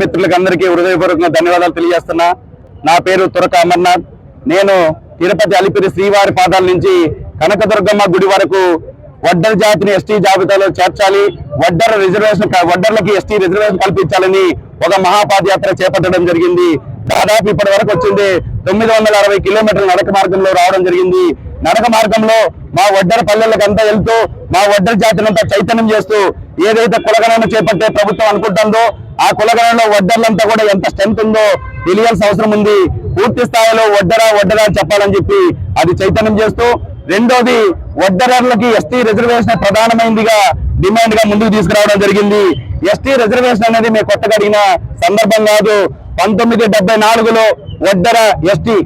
మిత్రులకు అందరికీ హృదయపూర్వకంగా ధన్యవాదాలు తెలియజేస్తున్నా. నా పేరు తురక అమర్నాథ్. నేను తిరుపతి అలిపిరి శ్రీవారి పాదాల నుంచి కనకదుర్గమ్మ గుడి వరకు వడ్డల జాతిని ఎస్టీ జాబితాలో చేర్చాలి. వడ్డర రిజర్వేషన్ వడ్డర్లకి ఎస్టీ రిజర్వేషన్ కల్పించాలని ఒక మహాపాదయాత్ర చేపట్టడం జరిగింది. దాదాపు ఇప్పటి వరకు వచ్చింది తొమ్మిది వందల అరవై కిలోమీటర్ల నడక మార్గంలో రావడం జరిగింది. నడక మార్గంలో మా వడ్డర పల్లెలకంతా వెళ్తూ మా వడ్డర జాతినంతా చైతన్యం చేస్తూ ఏదైతే కులగణను చేపట్టే ప్రభుత్వం అనుకుంటుందో ఆ కులగణలో వడ్డర్లంతా కూడా ఎంత స్ట్రెంత్ ఉందో తెలియాల్సిన అవసరం ఉంది. పూర్తి స్థాయిలో వడ్డరా వడ్డరా అని చెప్పాలని చెప్పి అది చైతన్యం చేస్తూ రెండోది వడ్డరర్లకి ఎస్టీ రిజర్వేషన్ ప్రధానమైందిగా డిమాండ్గా ముందుకు తీసుకురావడం జరిగింది. ఎస్టీ రిజర్వేషన్ అనేది మేము కొత్తగా అడిగిన సందర్భం కాదు. పంతొమ్మిది డెబ్బై నాలుగులో వడ్డర ఎస్టీ.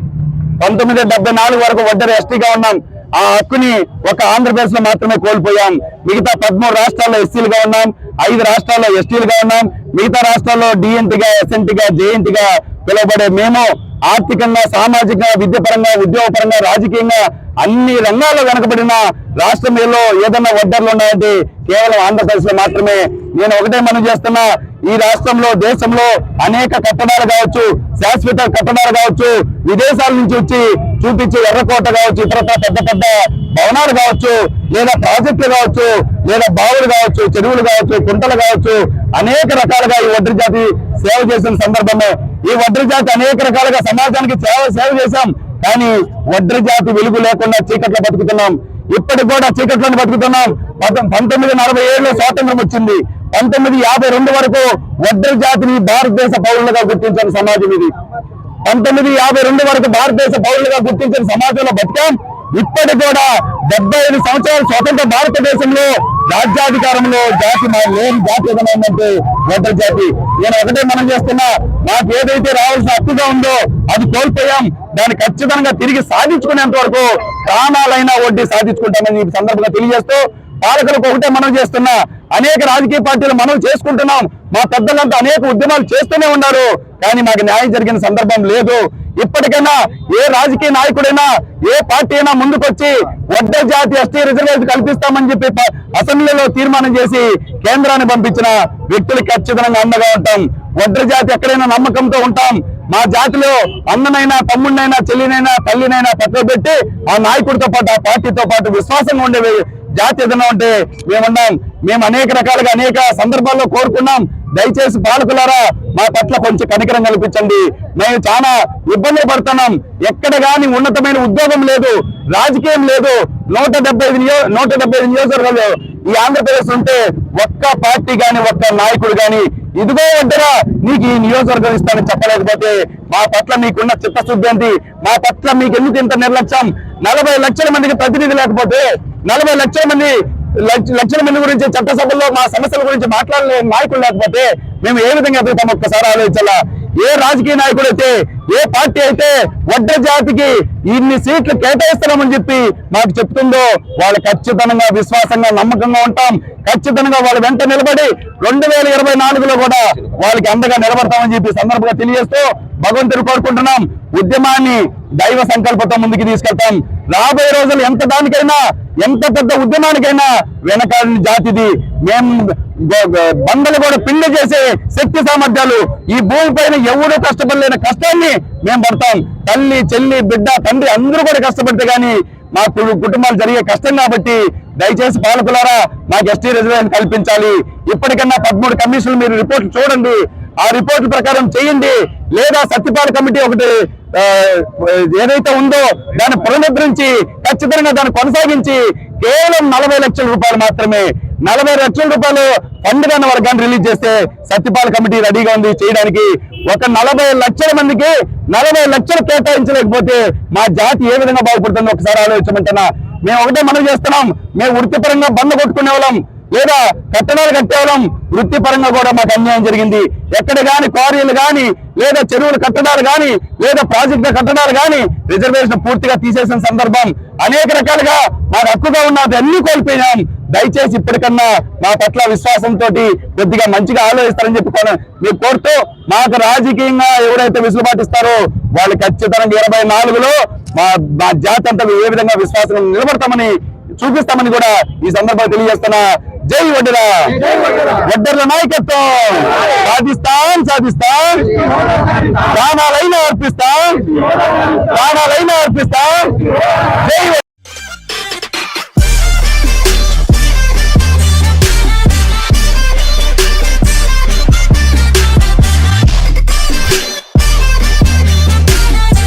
పంతొమ్మిది డెబ్బై నాలుగు వరకు వడ్డర ఎస్టీగా ఉన్నాం. ఆ హక్కుని ఒక ఆంధ్రప్రదేశ్లో మాత్రమే కోల్పోయాం. మిగతా పదమూడు రాష్ట్రాల్లో ఎస్సీలుగా ఉన్నాం. ఐదు రాష్ట్రాల్లో ఎస్టీలుగా ఉన్నాం. మిగతా రాష్ట్రాల్లో డిఎన్టీగా ఎస్ఎన్టీగా జేఎన్టీగా పిలువబడే మేము ఆర్థికంగా సామాజికంగా విద్యపరంగా ఉద్యోగపరంగా రాజకీయంగా అన్ని రంగాల్లో వెనకబడిన రాష్ట్రం ఏదో ఏదన్నా వడ్డర్లు ఉన్నాయంటే కేవలం ఆంధ్రప్రదేశ్లో మాత్రమే. నేను ఒకటే మనం చేస్తున్నా ఈ రాష్ట్రంలో దేశంలో అనేక కట్టడాలు కావచ్చు శాశ్వత కట్టడాలు కావచ్చు విదేశాల నుంచి వచ్చి చూపించే ఎర్రకోట కావచ్చు ఇతర పెద్ద పెద్ద భవనాలు కావచ్చు లేదా ప్రాజెక్టులు కావచ్చు లేదా బావులు కావచ్చు చెరువులు కావచ్చు కుంటలు కావచ్చు అనేక రకాలుగా ఈ వడ్డీ జాతి సేవ చేసిన సందర్భమే. ఈ వడ్డీ జాతి అనేక రకాలుగా సమాజానికి సేవ సేవ చేశాం. కానీ వడ్డీ జాతి వెలుగు లేకుండా చీకట్లో బతుకుతున్నాం. ఇప్పటికి కూడా చీకట్లను బతుకుతున్నాం. పంతొమ్మిది నలభై ఏడులో స్వాతంత్రం వచ్చింది. పంతొమ్మిది యాభై రెండు వరకు వడ్ర జాతిని భారతదేశ పౌరులుగా గుర్తించిన సమాజం ఇది. పంతొమ్మిది యాభై రెండు వరకు భారతదేశ పౌరులుగా గుర్తించిన సమాజంలో బతికాం. ఇప్పటి కూడా డెబ్బై ఐదు సంవత్సరాల స్వతంత్ర భారతదేశంలో రాజ్యాధికారంలో జాతి మా లేని జాతి ఏదైనా ఉందంటే జాతి. నేను ఒకటే మనం చేస్తున్నా నాకు ఏదైతే రావాల్సిన హక్కుగా ఉందో అది కోల్పోయాం. దాన్ని ఖచ్చితంగా తిరిగి సాధించుకునేంత వరకు ప్రాణాలైనా వడ్డీ సాధించుకుంటామని ఈ సందర్భంగా తెలియజేస్తూ పాలకులకు ఒకటే మనం చేస్తున్నా అనేక రాజకీయ పార్టీలు మనం చేసుకుంటున్నాం. మా పెద్దలంతా అనేక ఉద్యమాలు చేస్తూనే ఉన్నారు. కానీ మాకు న్యాయం జరిగిన సందర్భం లేదు. ఇప్పటికైనా ఏ రాజకీయ నాయకుడైనా ఏ పార్టీ అయినా ముందుకొచ్చి వడ్డ జాతి ఎస్టీ రిజర్వేషన్ కల్పిస్తామని చెప్పి అసెంబ్లీలో తీర్మానం చేసి కేంద్రాన్ని పంపించిన వ్యక్తులు ఖచ్చితంగా అండగా ఉంటాం. వడ్ర జాతి ఎక్కడైనా నమ్మకంతో ఉంటాం. మా జాతిలో అన్ననైనా తమ్ముడినైనా చెల్లినైనా తల్లినైనా పక్కన పెట్టి ఆ నాయకుడితో పాటు ఆ పార్టీతో పాటు విశ్వాసంగా ఉండే జాతి ఏదైనా ఉంటే మేమున్నాం. మేము అనేక రకాలుగా అనేక సందర్భాల్లో కోరుకున్నాం. దయచేసి పాలకులారా మా పట్ల కొంచెం కనికరం కల్పించండి. మేము చాలా ఇబ్బందులు పడుతున్నాం. ఎక్కడ గాని ఉన్నతమైన ఉద్యోగం లేదు రాజకీయం లేదు. నూట డెబ్బై ఐదు నియో నూట డెబ్బై ఐదు నియోజకవర్గాలు ఈ ఆంధ్రప్రదేశ్ ఉంటే ఒక్క పార్టీ గాని ఒక్క నాయకుడు గాని ఇదిగో వద్దరా నీకు ఈ నియోజకవర్గం ఇస్తానని చెప్పలేకపోతే మా పట్ల మీకున్న చిత్తశుద్ధి ఏంటి? మా పట్ల మీకు ఎందుకు ఇంత నిర్లక్ష్యం? నలభై లక్షల మందికి ప్రతినిధి లేకపోతే నలభై లక్షల మంది లక్షల మంది గురించి చట్టసభల్లో మా సమస్యల గురించి మాట్లాడలే నాయకులు లేకపోతే మేము ఏ విధంగా ఎదుగుతాం ఒక్కసారి ఆలోచించాలా? ఏ రాజకీయ నాయకుడు అయితే ఏ పార్టీ అయితే వడ్డ జాతికి ఇన్ని సీట్లు కేటాయిస్తున్నామని చెప్పి మాకు చెప్తుందో వాళ్ళు ఖచ్చితంగా విశ్వాసంగా నమ్మకంగా ఉంటాం. ఖచ్చితంగా వాళ్ళ వెంట నిలబడి రెండు వేల ఇరవై నాలుగులో కూడా వాళ్ళకి అందగా నిలబడతామని చెప్పి సందర్భంగా తెలియజేస్తూ భగవంతుడు కోరుకుంటున్నాం. ఉద్యమాన్ని దైవ సంకల్పంతో ముందుకు తీసుకెళ్తాం. రాబోయే రోజులు ఎంత దానికైనా ఎంత పెద్ద ఉద్యమానికైనా వెనకాడిన జాతిది. మేం బండలు కూడా పిండి చేసే శక్తి సామర్థ్యాలు ఈ భూమి పైన ఎవడూ కష్టపడలేని కష్టాన్ని మేము పడతాం. తల్లి చెల్లి బిడ్డ తండ్రి అందరూ కూడా కష్టపడితే కానీ మా కుటుంబాలు జరిగే కష్టం కాబట్టి దయచేసి పాలకులారా మాకు ఎస్టీ రిజర్వేషన్ కల్పించాలి. ఇప్పటికన్నా పదమూడు కమిషన్లు మీరు రిపోర్ట్లు చూడండి. ఆ రిపోర్ట్ ప్రకారం చేయండి. లేదా సత్యపాల కమిటీ ఒకటి ఏదైతే ఉందో దాన్ని పునరుద్ధరించి ఖచ్చితంగా దాన్ని కొనసాగించి కేవలం నలభై లక్షల రూపాయలు మాత్రమే నలభై లక్షల రూపాయలు ఫండ్ అన్న వర్గాన్ని రిలీజ్ చేస్తే సత్యపాల కమిటీ రెడీగా ఉంది చేయడానికి. ఒక నలభై లక్షల మందికి నలభై లక్షలు కేటాయించలేకపోతే మా జాతి ఏ విధంగా బాగుపడుతుందో ఒకసారి ఆలోచించమంటున్నా. మేము ఒకటే మనం చేస్తున్నాం మేము వృత్తిపరంగా బంద కొట్టుకునే వాళ్ళం లేదా కట్టడాలు కట్టేవడం వృత్తిపరంగా కూడా మాకు అన్యాయం జరిగింది. ఎక్కడ గాని క్వారీలు గాని లేదా చెరువులు కట్టడాలు గాని లేదా ప్రాజెక్టుల కట్టడాలు గాని రిజర్వేషన్ పూర్తిగా తీసేసిన సందర్భం. అనేక రకాలుగా మాకు హక్కుగా ఉన్నది అన్ని కోల్పోయినాం దయచేసి ఇప్పటికన్నా మా పట్ల విశ్వాసంతో కొద్దిగా మంచిగా ఆలోచిస్తారని చెప్పుకోను మీరు కోరుతూ మాకు రాజకీయంగా ఎవరైతే విసులుబాటు ఇస్తారో వాళ్ళు ఖచ్చితంగా ఇరవై నాలుగులో మా మా జాతి అంతా ఏ విధంగా విశ్వాసం నిలబడతామని చూపిస్తామని కూడా ఈ సందర్భంగా తెలియజేస్తున్నా జై వడ్డెర. వడ్డెర్ల నాయకత్వం. సాధిస్తాం సాధిస్తాం. ప్రాణాలైనా అర్పిస్తాం. ప్రాణాలైనా అర్పిస్తాం. జై.